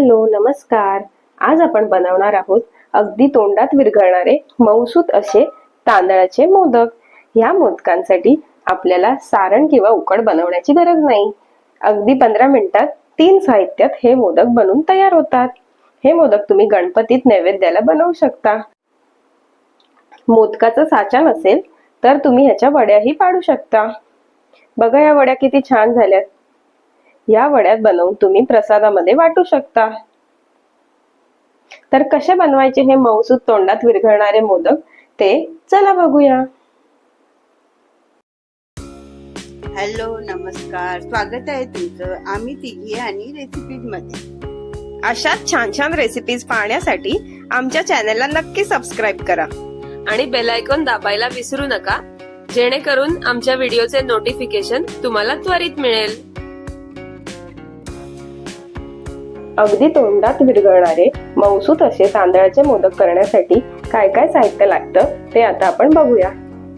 Hello नमस्कार. आज आपण बनवणार आहोत अगदी तोंडात विरघळणारे मौसूत असे तांदळाचे मोदक. या मोदकांसाठी आपल्याला सारण किंवा उकड बनवण्याची गरज नाही. अगदी पंधरा मिनिटात तीन साहित्यात हे मोदक बनवून तयार होतात. हे मोदक तुम्ही गणपतीत नैवेद्याला बनवू शकता. मोदकाचा साचा नसेल तर तुम्ही ह्याच्या वड्याही पाडू शकता. बघा या वड्या किती छान झाल्यात. या वड्यात बनवून तुम्ही प्रसादामध्ये वाटू शकता. तर कसे बनवायचे हे मऊसूत तोंडात विरघळणारे मोदक ते चला बघूया. हॅलो नमस्कार. स्वागत आहे तुमचं. आम्ही तिघी आणि रेसिपीजमध्ये अशाच छान छान रेसिपीज पाहण्यासाठी आमच्या चॅनलला नक्की सबस्क्राईब करा. आणि बेल आयकॉन दाबायला विसरू नका. जेणेकरून आमच्या व्हिडिओचे नोटिफिकेशन तुम्हाला त्वरित मिळेल. अगदी तोंडात विरघळणारे मौसूत असे तांदळाचे मोदक करण्यासाठी काय काय साहित्य लागतं ते आता आपण बघूया.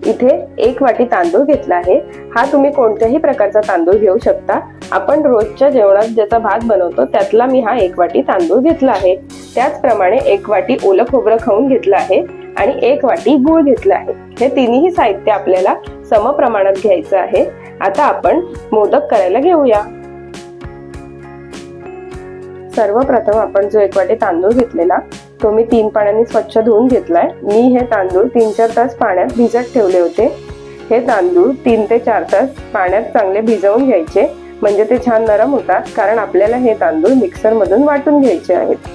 इथे एक वाटी तांदूळ घेतला आहे. हा तुम्ही कोणत्याही प्रकारचा तांदूळ घेऊ शकता. आपण रोजच्या जेवणात ज्याचा भात बनवतो त्यातला मी हा एक वाटी तांदूळ घेतला आहे. त्याचप्रमाणे एक वाटी ओलं खोबरं खाऊन घेतलं आहे आणि एक वाटी गूळ घेतला आहे. हे तिन्ही साहित्य आपल्याला समप्रमाणात घ्यायचं आहे. आता आपण मोदक करायला घेऊया. सर्वप्रथम आपण जो एक वाटी तांदूळ घेतलेला तो मी तीन पाण्याने स्वच्छ धुवून घेतलाय. मी हे तांदूळ तीन चार तास पाण्यात भिजत ठेवले होते. हे तांदूळ तीन ते चार तास पाण्यात चांगले भिजवून घ्यायचे म्हणजे ते छान नरम होतात कारण आपल्याला हे तांदूळ मिक्सरमधून वाटून घ्यायचे आहेत.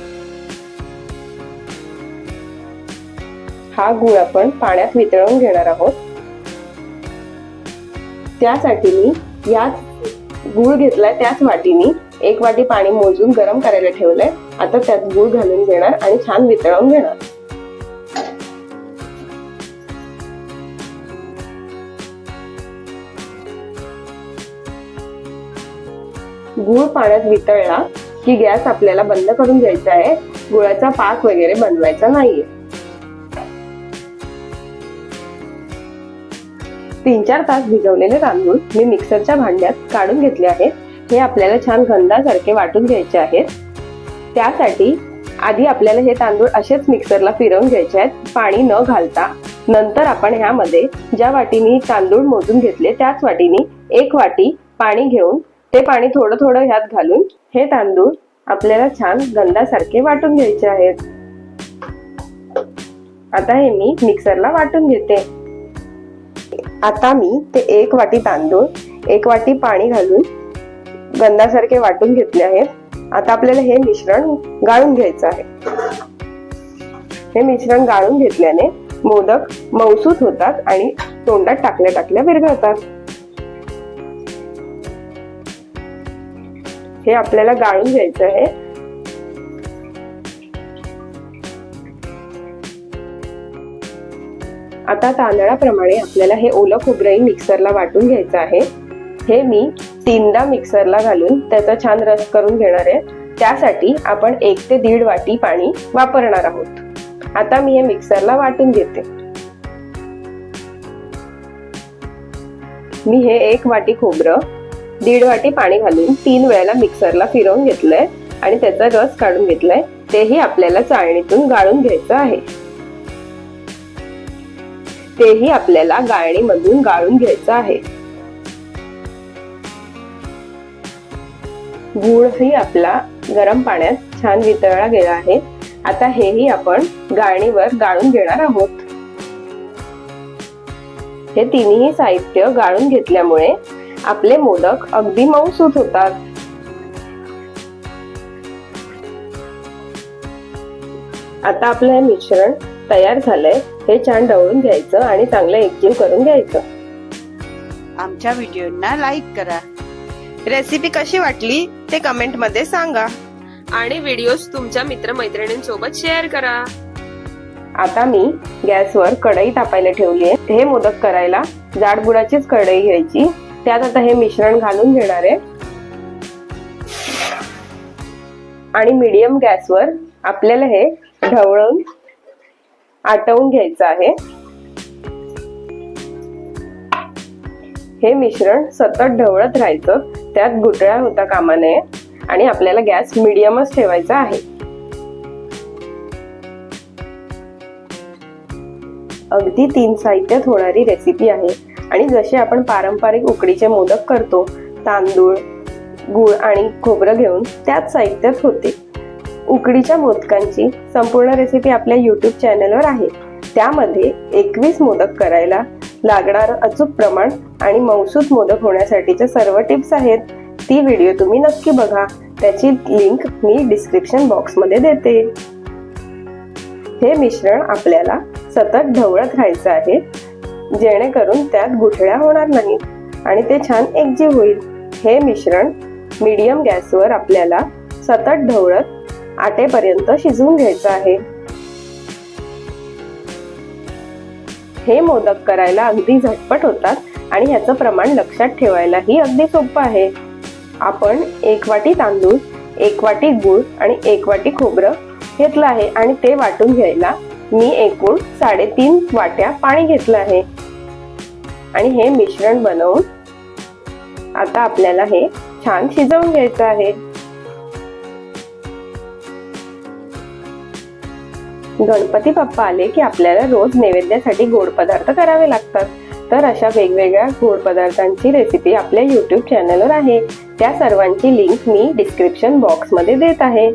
हा गुळ आपण पाण्यात वितळवून घेणार आहोत. त्यासाठी मी याच गुळ घेतलाय त्याच वाटीनी. एक वाटी पाणी मोजून गरम करायला ठेवलंय. आता त्यात गुळ घालून घेणार आणि छान वितळवून घेणार. गुळ पाण्यात वितळला की गॅस आपल्याला बंद करून घ्यायचा आहे. गुळाचा पाक वगैरे बनवायचा नाहीये. तीन चार तास भिजवलेले तांदूळ मी मिक्सरच्या भांड्यात काढून घेतले आहेत. हे आपल्याला छान गंधासारखे वाटून घ्यायचे आहेत. त्यासाठी आधी आपल्याला हे तांदूळ असेच मिक्सरला फिरवून घ्यायचे आहेत. पाणी न घालता नंतर आपण ह्यामध्ये ज्या वाटीने तांदूळ मोजून घेतले त्याच वाटीने एक वाटी पाणी घेऊन ते पाणी थोडं थोडं ह्यात घालून हे तांदूळ आपल्याला छान गंधासारखे वाटून घ्यायचे आहेत. आता हे मी मिक्सरला वाटून घेते. आता मी ते एक वाटी तांदूळ एक वाटी पाणी घालून गंधासारखे वाटून घेतले आहेत आता आपल्याला हे मिश्रण गाळून घ्यायचं आहे. हे मिश्रण गाळून घेतल्याने मोदक मौसूत होतात आणि तोंडात टाकल्या टाकल्या विरघळतात. हे आपल्याला गाळून घ्यायचं आहे. आता तांदळाप्रमाणे आपल्याला हे ओलं खोबरंही मिक्सरला वाटून घ्यायचं आहे. हे मी तीनदा मिक्सरला घालून त्याचा छान रस करून घेणार आहे. त्यासाठी आपण एक ते दीड वाटी पाणी वापरणार आहोत. आता मी हे मिक्सरला वाटून घेते. मी हे एक वाटी खोबरं दीड वाटी पाणी घालून तीन वेळेला मिक्सरला फिरवून घेतलंय आणि त्याचा रस काढून घेतलाय. तेही आपल्याला चाळणीतून गाळून घ्यायचं आहे. तेही आपल्याला गाळणीमधून गाळून घ्यायचं आहे. गूळही आपला गरम पाण्यात छान वितळला गेला आहे. आता हेही आपण गाळणीवर गाळून घेणार आहोत. हे तिन्ही साहित्य गाळून घेतल्यामुळे आपले मोदक अगदी मऊसूत होतात. आता आपलं हे मिश्रण तयार झालंय. हे छान ढवळून घ्यायचं आणि चांगलं एकजीव करून घ्यायचं. आमच्या व्हिडिओना लाईक करा. रेसिपी कशी वाटली ते कमेंटमध्ये सांगा. आणि व्हिडिओज तुमच्या मित्रमैत्रिणींसोबत शेअर करा. आता मी गॅसवर कढई तापायला ठेवली आहे हे मोदक करायला जाड बुडाचीच कढई घ्यायची. त्यात आता हे मिश्रण घालून घेणार आहे. आणि मीडियम गॅसवर आपल्याला हे ढवळून आटवून घ्यायचं आहे. हे मिश्रण सतत ढवळत राहायचं. त्यात गुटळ्या होता कामा नये आणि आपल्याला गॅस मिडियमच ठेवायचा आहे. अगदी तीन साहित्यात होणारी रेसिपी आहे आणि जसे आपण पारंपरिक उकडीचे मोदक करतो तांदूळ गूळ आणि खोबरं घेऊन त्याच साहित्यात होते. उकडीच्या मोदकांची संपूर्ण रेसिपी आपल्या यूट्यूब चॅनलवर आहे. त्यामध्ये एकवीस मोदक करायला लागणारं अचूक प्रमाण आणि मौसूद मोदक होण्यासाठीच्या सर्व टिप्स आहेत. ती व्हिडिओ तुम्ही नक्की बघा. त्याची लिंक मी डिस्क्रिप्शन बॉक्समध्ये देते. हे मिश्रण आपल्याला सतत ढवळत राहायचं आहे जेणेकरून त्यात गुठळ्या होणार नाहीत आणि ते छान एकजीव होईल. हे मिश्रण मीडियम गॅसवर आपल्याला सतत ढवळत आटेपर्यंत शिजवून घ्यायचं आहे. हे मोदक करायला अगदी झटपट होतात आणि ह्याचं प्रमाण लक्षात ठेवायलाही अगदी सोपं आहे. आपण एक वाटी तांदूळ एक वाटी गूळ आणि एक वाटी खोबरं घेतलं आहे आणि ते वाटून घ्यायला मी एकूण साडेतीन वाट्या पाणी घेतलं आहे. आणि हे मिश्रण बनवून आता आपल्याला हे छान शिजवून घ्यायचं आहे. गणपती बाप्पा आले की आपल्याला रोज नैवेद्यासाठी गोड पदार्थ करावे लागतात. तर अशा वेगवेगळ्या गोड पदार्थांची रेसिपी आपल्या यूट्यूब चॅनलवर आहे. त्या सर्वांची लिंक मी डिस्क्रिप्शन बॉक्समध्ये देत आहे.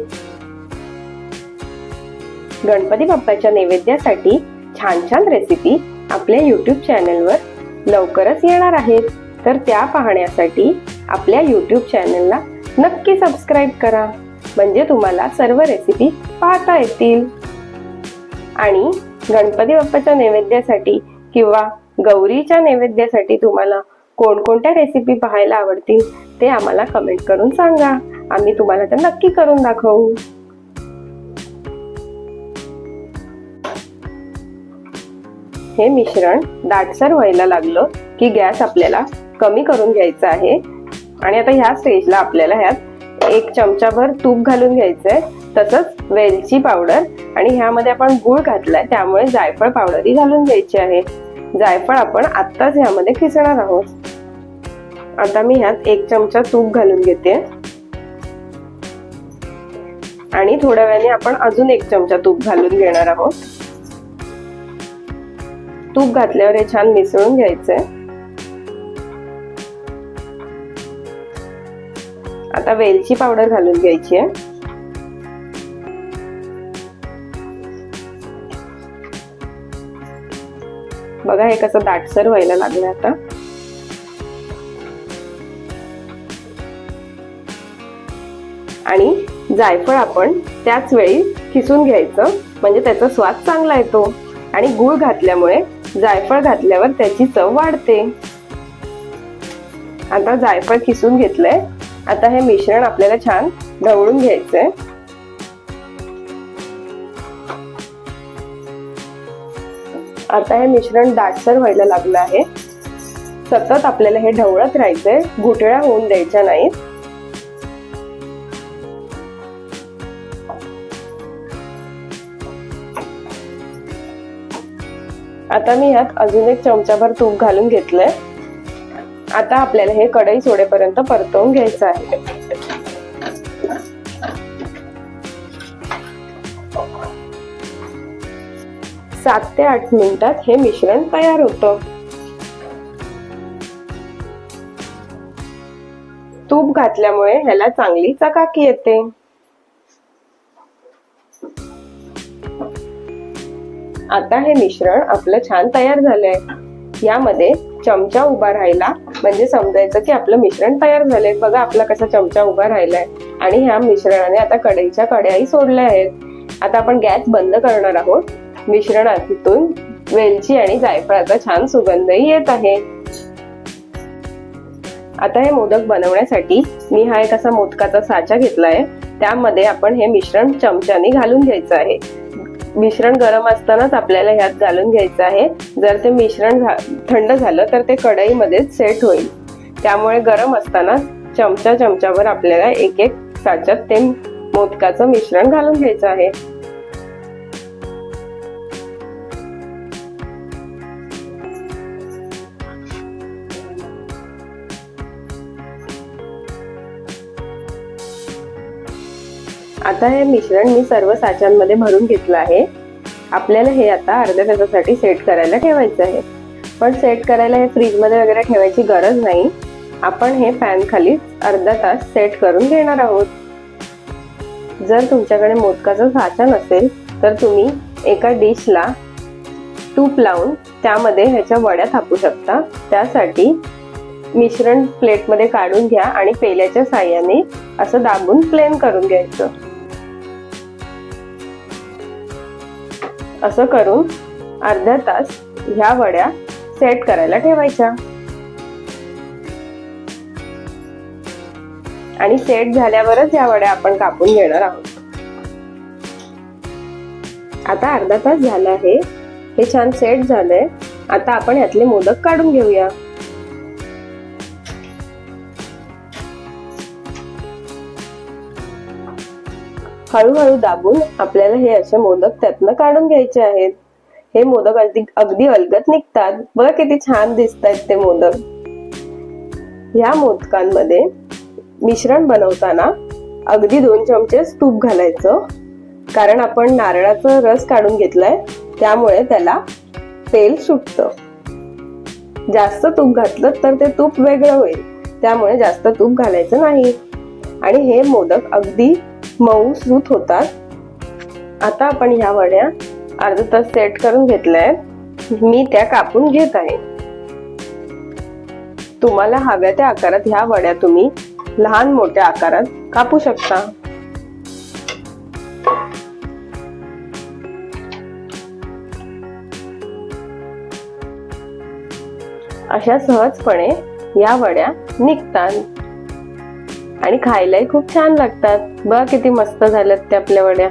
गणपती बाप्पाच्या नैवेद्यासाठी छान छान रेसिपी आपल्या यूट्यूब चॅनलवर लवकरच येणार आहेत. तर त्या पाहण्यासाठी आपल्या यूट्यूब चॅनलला नक्की सबस्क्राईब करा. म्हणजे तुम्हाला सर्व रेसिपी पाहता येतील. आणि गणपती बाप्पाच्या नैवेद्यासाठी किंवा गौरीच्या नैवेद्यासाठी तुम्हाला कोणकोणत्या रेसिपी पाहायला आवडतील ते आम्हाला कमेंट करून सांगा. आम्ही तुम्हाला तर नक्की करून दाखवू. हे मिश्रण दाटसर व्हायला लागलं की गॅस आपल्याला कमी करून घ्यायचा आहे. आणि आता ह्या स्टेजला आपल्याला ह्यात एक चमचाभर तूप घालून घ्यायचं आहे तसंच वेलची पावडर आणि ह्यामध्ये आपण गूळ घातलाय त्यामुळे जायफळ पावडरही घालून द्यायची आहे. जायफळ आपण आत्ताच ह्यामध्ये खिसणार आहोत. आता मी ह्यात एक चमचा तूप घालून घेते. आणि थोड्या वेळाने आपण अजून एक चमचा तूप घालून घेणार आहोत. तूप घातल्यावर हे छान मिसळून घ्यायचंय. आता वेलची पावडर घालून घ्यायची आहे. बघा हे कसं दाटसर व्हायला लागलं आता. आणि जायफळ आपण त्याच वेळी खिसून घ्यायचं म्हणजे त्याचा स्वाद चांगला येतो. आणि गूळ घातल्यामुळे जायफळ घातल्यावर त्याची चव वाढते. आता जायफळ किसून घेतलंय. आता हे मिश्रण आपल्याला छान ढवळून घ्यायचंय. आता हे मिश्रण दाटसर व्हायला लागलं आहे. सतत आपल्याला हे ढवळत राहायचंय. घुटळ्या होऊन द्यायच्या नाहीत आता मी ह्यात अजून एक चमचाभर तूप घालून घेतलंय. आता आपल्याला हे कढई सोडेपर्यंत परतवून घ्यायचं आहे. सात ते आठ मिनिटात हे मिश्रण तयार होतं. तूप घातल्यामुळे ह्याला चांगली चकाकी येते. आता हे मिश्रण आपलं छान तयार झालंय. यामध्ये चमचा उभा राहिला म्हणजे समजायचं की आपलं मिश्रण तयार झालंय. बघा आपला कसा चमचा उभा राहिलाय. आणि ह्या मिश्रणाने आता कढईच्या कड्याही सोडल्या आहेत. आता आपण गॅस बंद करणार आहोत. मिश्रणातून वेलची आणि जायफळाचा छान सुगंधही येत आहे. आता हे मोदक बनवण्यासाठी मी हा एक असा मोदकाचा साचा घेतलाय. त्यामध्ये आपण हे मिश्रण चमच्याने घालून घ्यायचं आहे. मिश्रण गरम असतानाच आपल्याला ह्यात घालून घ्यायचं आहे. जर ते मिश्रण झा- थंड झालं तर ते कढईमध्येच सेट होईल. त्यामुळे गरम असताना चमचा चमच्यावर आपल्याला एक एक साच्यात ते मोदकाचं मिश्रण घालून घ्यायचं आहे. आता हे मिश्रण मी सर्व साच्यांमध्ये भरून घेतलं आहे. आपल्याला हे आता अर्ध्या तासासाठी सेट करायला ठेवायचं आहे. पण सेट करायला हे फ्रीजमध्ये वगैरे ठेवायची गरज नाही. आपण हे फॅन खाली अर्धा तास सेट करून घेणार आहोत. जर तुमच्याकडे मोदकाचा साचा नसेल तर तुम्ही एका डिशला तूप लावून त्यामध्ये ह्याच्या वड्या थापू शकता. त्यासाठी मिश्रण प्लेटमध्ये काढून घ्या आणि पेल्याच्या साह्याने असं दाबून प्लेन करून घ्यायचं. असं करून अर्धा तास ह्या वड्या सेट करायला ठेवायच्या. आणि सेट झाल्यावरच या वड्या आपण कापून घेणार आहोत. आता अर्धा तास झाला आहे. हे छान सेट झालंय. आता आपण यातले मोदक काढून घेऊया. हळूहळू दाबून आपल्याला हे असे मोदक त्यातनं काढून घ्यायचे आहेत. हे मोदक अगदी अगदी अलगत निघतात. बघा किती छान दिसत आहेत ते मोदक. ह्या मोदकांमध्ये मिश्रण बनवताना अगदी दोन चमचे तूप घालायचं. कारण आपण नारळाचा रस काढून घेतलाय त्यामुळे त्याला तेल सुटतं. जास्त तूप घातलं तर ते तूप वेगळं होईल. त्यामुळे जास्त तूप घालायचं नाही. आणि हे मोदक अगदी मऊ सूत होतात. आता आपण ह्या वड्या अर्धा तास सेट करून घेतलाय मी त्या कापून घेत आहे. तुम्हाला हव्या त्या आकारात ह्या वड्या तुम्ही लहान मोठ्या आकारात कापू शकता. अशा सहजपणे या वड्या निघतात. आणि खायलाही खूप छान लागतात. बघा किती मस्त झाल्यात त्या आपल्या वड्या.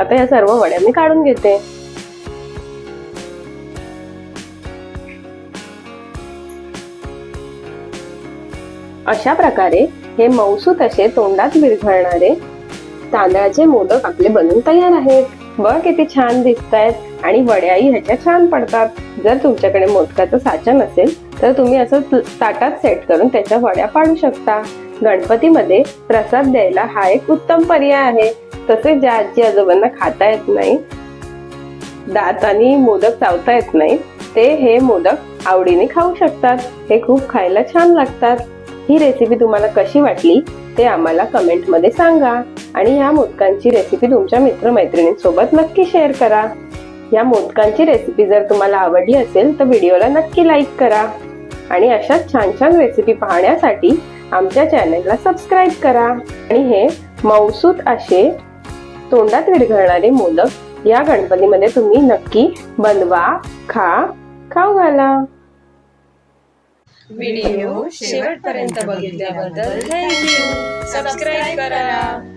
आता या सर्व वड्या मी काढून घेते. अशा प्रकारे हे मौसूत असे तोंडात विरघळणारे तांदळाचे मोदक आपले बनून तयार आहेत. बघ किती छान दिसत आहेत आणि वड्याही ह्याच्या छान पडतात. जर तुमच्याकडे मोदकाचा साचा नसेल तर तुम्ही असं ताटात सेट करून त्याच्या वड्या पाडू शकता. गणपतीमध्ये प्रसाद द्यायला हा एक उत्तम पर्याय आहे. तसेच ज्या आजी आजोबांना खाता येत नाही दात आणि मोदक चावता येत नाही ते हे मोदक आवडीने खाऊ शकतात. हे खूप खायला छान लागतात. ही रेसिपी तुम्हाला कशी वाटली ते आम्हाला कमेंटमध्ये सांगा. आणि ह्या मोदकांची रेसिपी तुमच्या मित्रमैत्रिणींसोबत नक्की शेअर करा. या मोदकांची रेसिपी जर तुम्हाला आवडली असेल तर व्हिडिओला नक्की लाईक करा. आणि अशाच छान छान रेसिपी पाहण्यासाठी आमच्या चॅनलला सबस्क्राईब करा. आणि हे मौसूत असे तोंडात विरघळणारे मोदक या गणपतीमध्ये तुम्ही नक्की बनवा खा खाऊ घाला. व्हिडिओ शेवटपर्यंत बघितल्याबद्दल थँक्यू सबस्क्राईब करा.